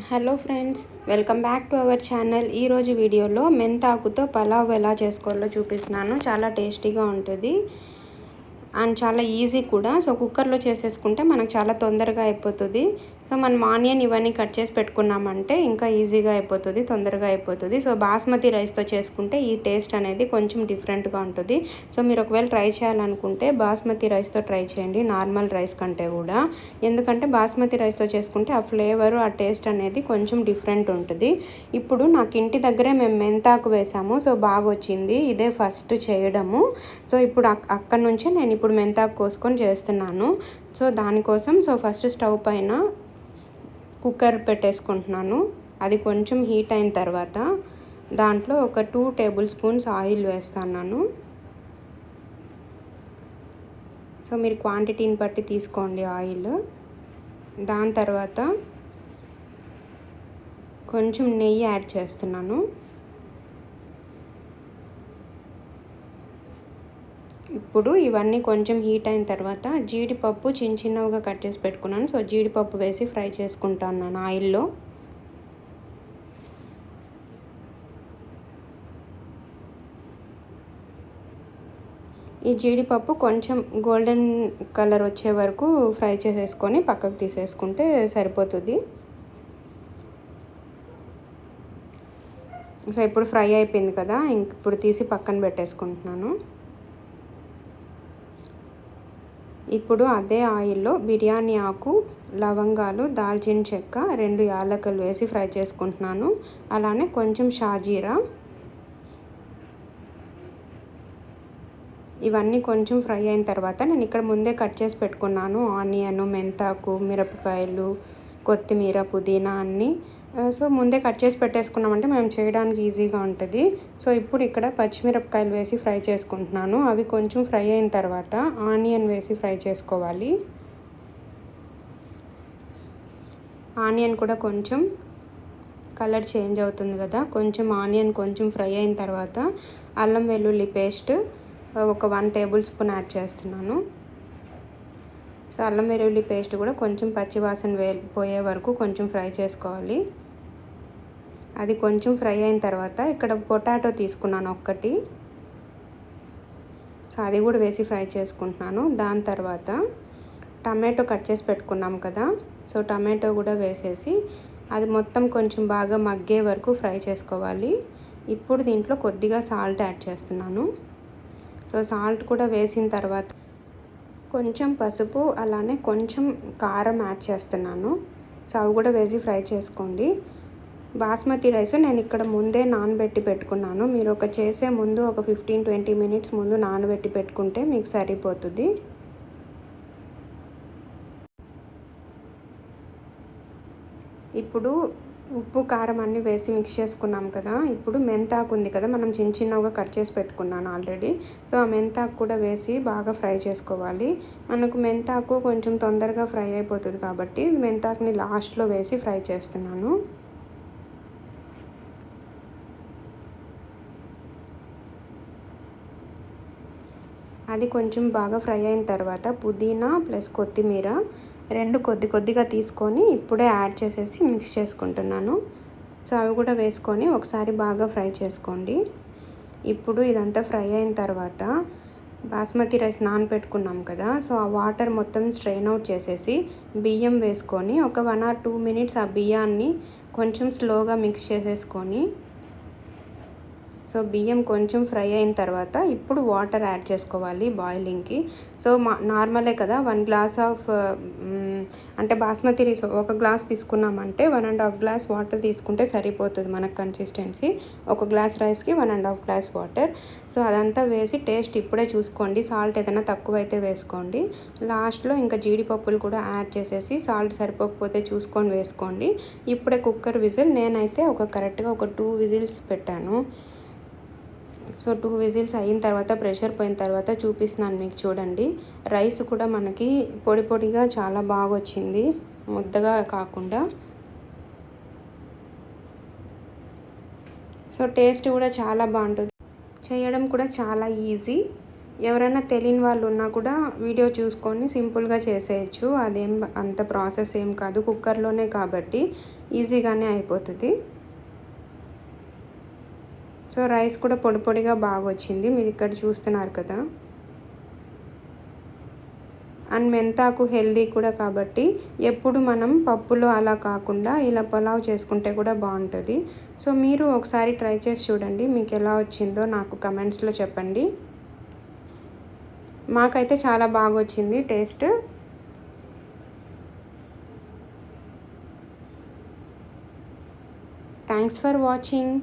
Hello friends welcome back to our channel. ఈరోజు వీడియోలో మెంతాకుతో పలావ్ ఎలా చేసుకోవాలో చూపిస్తున్నాను. చాలా టేస్టీగా ఉంటుంది. అండ్ చాలా ఈజీ కూడా. సో కుక్కర్లో చేసేసుకుంటే మనకు చాలా తొందరగా అయిపోతుంది. సో మనం ఆనియన్ ఇవన్నీ కట్ చేసి పెట్టుకున్నామంటే ఇంకా ఈజీగా అయిపోతుంది తొందరగా అయిపోతుంది. సో బాస్మతి రైస్తో చేసుకుంటే ఈ టేస్ట్ అనేది కొంచెం డిఫరెంట్గా ఉంటుంది. సో మీరు ఒకవేళ ట్రై చేయాలనుకుంటే బాస్మతి రైస్తో ట్రై చేయండి నార్మల్ రైస్ కంటే కూడా. ఎందుకంటే బాస్మతి రైస్తో చేసుకుంటే ఆ ఫ్లేవర్ ఆ టేస్ట్ అనేది కొంచెం డిఫరెంట్ ఉంటుంది. ఇప్పుడు నాకు ఇంటి దగ్గరే మేము మెంతాకు వేసాము సో బాగా వచ్చింది. ఇదే ఫస్ట్ చేయడము. సో ఇప్పుడు అక్కడ నుంచే నేను ఇప్పుడు మెంతాకు కోసుకొని చేస్తున్నాను. సో దానికోసం సో ఫస్ట్ స్టవ్ పైన కుక్కర్ పెట్టేసుకుంటున్నాను. అది కొంచెం హీట్ అయిన తర్వాత దాంట్లో ఒక టూ టేబుల్ స్పూన్స్ ఆయిల్ వేస్తున్నాను. సో మీరు క్వాంటిటీని బట్టి తీసుకోండి ఆయిల్. దాని తర్వాత కొంచెం నెయ్యి యాడ్ చేస్తున్నాను. ఇప్పుడు ఇవన్నీ కొంచెం హీట్ అయిన తర్వాత జీడిపప్పు చిన్న చిన్నవిగా కట్ చేసి పెట్టుకున్నాను. సో జీడిపప్పు వేసి ఫ్రై చేసుకుంటాను నేను ఆయిల్లో. ఈ జీడిపప్పు కొంచెం గోల్డెన్ కలర్ వచ్చే వరకు ఫ్రై చేసేసుకొని పక్కకు తీసేసుకుంటే సరిపోతుంది. సో ఇప్పుడు ఫ్రై అయిపోయింది కదా ఇంక ఇప్పుడు తీసి పక్కన పెట్టేసుకుంటున్నాను. ఇప్పుడు అదే ఆయిల్లో బిర్యానీ ఆకు లవంగాలు దాల్చిన చెక్క రెండు యాలకులు వేసి ఫ్రై చేసుకుంటున్నాను. అలానే కొంచెం షాజీరా. ఇవన్నీ కొంచెం ఫ్రై అయిన తర్వాత నేను ఇక్కడ ముందే కట్ చేసి పెట్టుకున్నాను. ఆనియన్ మెంతాకు మిరపకాయలు కొత్తిమీర పుదీనా అన్నీ సో ముందే కట్ చేసి పెట్టేసుకున్నామంటే మేము చేయడానికి ఈజీగా ఉంటుంది. సో ఇప్పుడు ఇక్కడ పచ్చిమిరపకాయలు వేసి ఫ్రై చేసుకుంటున్నాను. అవి కొంచెం ఫ్రై అయిన తర్వాత ఆనియన్ వేసి ఫ్రై చేసుకోవాలి. ఆనియన్ కూడా కొంచెం కలర్ చేంజ్ అవుతుంది కదా కొంచెం ఆనియన్ కొంచెం ఫ్రై అయిన తర్వాత అల్లం వెల్లుల్లి పేస్ట్ ఒక వన్ టేబుల్ స్పూన్ యాడ్ చేస్తున్నాను. సో అల్లం వెల్లుల్లి పేస్ట్ కూడా కొంచెం పచ్చివాసన వే పోయే వరకు కొంచెం ఫ్రై చేసుకోవాలి. అది కొంచెం ఫ్రై అయిన తర్వాత ఇక్కడ పొటాటో తీసుకున్నాను ఒక్కటి. సో అది కూడా వేసి ఫ్రై చేసుకుంటున్నాను. దాని తర్వాత టమాటో కట్ చేసి పెట్టుకున్నాం కదా సో టమాటో కూడా వేసేసి అది మొత్తం కొంచెం బాగా మగ్గే వరకు ఫ్రై చేసుకోవాలి. ఇప్పుడు దీంట్లో కొద్దిగా సాల్ట్ యాడ్ చేస్తున్నాను. సో సాల్ట్ కూడా వేసిన తర్వాత కొంచెం పసుపు అలానే కొంచెం కారం యాడ్ చేస్తున్నాను. సో అవి కూడా వేసి ఫ్రై చేసుకోండి. బాస్మతి రైస్ నేను ఇక్కడ ముందే నానబెట్టి పెట్టుకున్నాను. మీరు ఒక చేసే ముందు ఒక ఫిఫ్టీన్ ట్వంటీ మినిట్స్ ముందు నానబెట్టి పెట్టుకుంటే మీకు సరిపోతుంది. ఇప్పుడు ఉప్పు కారం అన్నీ వేసి మిక్స్ చేసుకున్నాం కదా. ఇప్పుడు మెంతాకు ఉంది కదా మనం చిన్న చిన్నగా కట్ చేసి పెట్టుకున్నాను ఆల్రెడీ. సో ఆ మెంతాకు కూడా వేసి బాగా ఫ్రై చేసుకోవాలి. మనకు మెంతాకు కొంచెం తొందరగా ఫ్రై అయిపోతుంది కాబట్టి మెంతాకుని లాస్ట్లో వేసి ఫ్రై చేస్తున్నాను. అది కొంచెం బాగా ఫ్రై అయిన తర్వాత పుదీనా ప్లస్ కొత్తిమీర రెండు కొద్ది కొద్దిగా తీసుకొని ఇప్పుడే యాడ్ చేసేసి మిక్స్ చేసుకుంటున్నాను. సో అవి కూడా వేసుకొని ఒకసారి బాగా ఫ్రై చేసుకోండి. ఇప్పుడు ఇదంతా ఫ్రై అయిన తర్వాత బాస్మతి రైస్ నానబెట్టుకున్నాం కదా సో ఆ వాటర్ మొత్తం స్ట్రెయిన్ అవుట్ చేసేసి బియ్యం వేసుకొని ఒక వన్ ఆర్ టూ మినిట్స్ ఆ బియ్యాన్ని కొంచెం స్లోగా మిక్స్ చేసేసుకొని సో బియ్యం కొంచెం ఫ్రై అయిన తర్వాత ఇప్పుడు వాటర్ యాడ్ చేసుకోవాలి బాయిలింగ్కి. సో మా నార్మలే కదా వన్ గ్లాస్ ఆఫ్ అంటే బాస్మతి రైస్ ఒక గ్లాస్ తీసుకున్నామంటే one and half glass water తీసుకుంటే సరిపోతుంది మనకు కన్సిస్టెన్సీ. ఒక గ్లాస్ రైస్కి one and half glass water. So అదంతా వేసి టేస్ట్ ఇప్పుడే చూసుకోండి. సాల్ట్ ఏదైనా తక్కువ అయితే వేసుకోండి. లాస్ట్లో ఇంకా జీడిపప్పులు కూడా యాడ్ చేసేసి సాల్ట్ సరిపోకపోతే చూసుకొని వేసుకోండి. ఇప్పుడే కుక్కర్ విజిల్ నేనైతే ఒక కరెక్ట్గా ఒక టూ విజిల్స్ పెట్టాను. సో టూ విజిల్స్ అయిన తర్వాత ప్రెషర్ పోయిన తర్వాత చూపిస్తున్నాను మీకు చూడండి. రైస్ కూడా మనకి పొడి పొడిగా చాలా బాగా వచ్చింది. ముద్దగా కాకుండా. సో టేస్ట్ కూడా చాలా బాగుంటుంది. చేయడం కూడా చాలా ఈజీ ఎవరైనా తెలియని వాళ్ళు ఉన్నా కూడా వీడియో చూసుకొని సింపుల్గా చేసేయచ్చు. అదేం అంత ప్రాసెస్ ఏం కాదు. కుక్కర్లోనే కాబట్టి ఈజీగానే అయిపోతుంది. సో రైస్ కూడా పొడి పొడిగా బాగా వచ్చింది. మీరు ఇక్కడ చూస్తున్నారు కదా. అండ్ మెంతాకు హెల్దీ కూడా కాబట్టి ఎప్పుడు మనం పప్పులో అలా కాకుండా ఇలా పులావ్ చేసుకుంటే కూడా బాగుంటుంది. సో మీరు ఒకసారి ట్రై చేసి చూడండి. మీకు ఎలా వచ్చిందో నాకు కమెంట్స్లో చెప్పండి. మాకైతే చాలా బాగా వచ్చింది టేస్ట్. Thanks for watching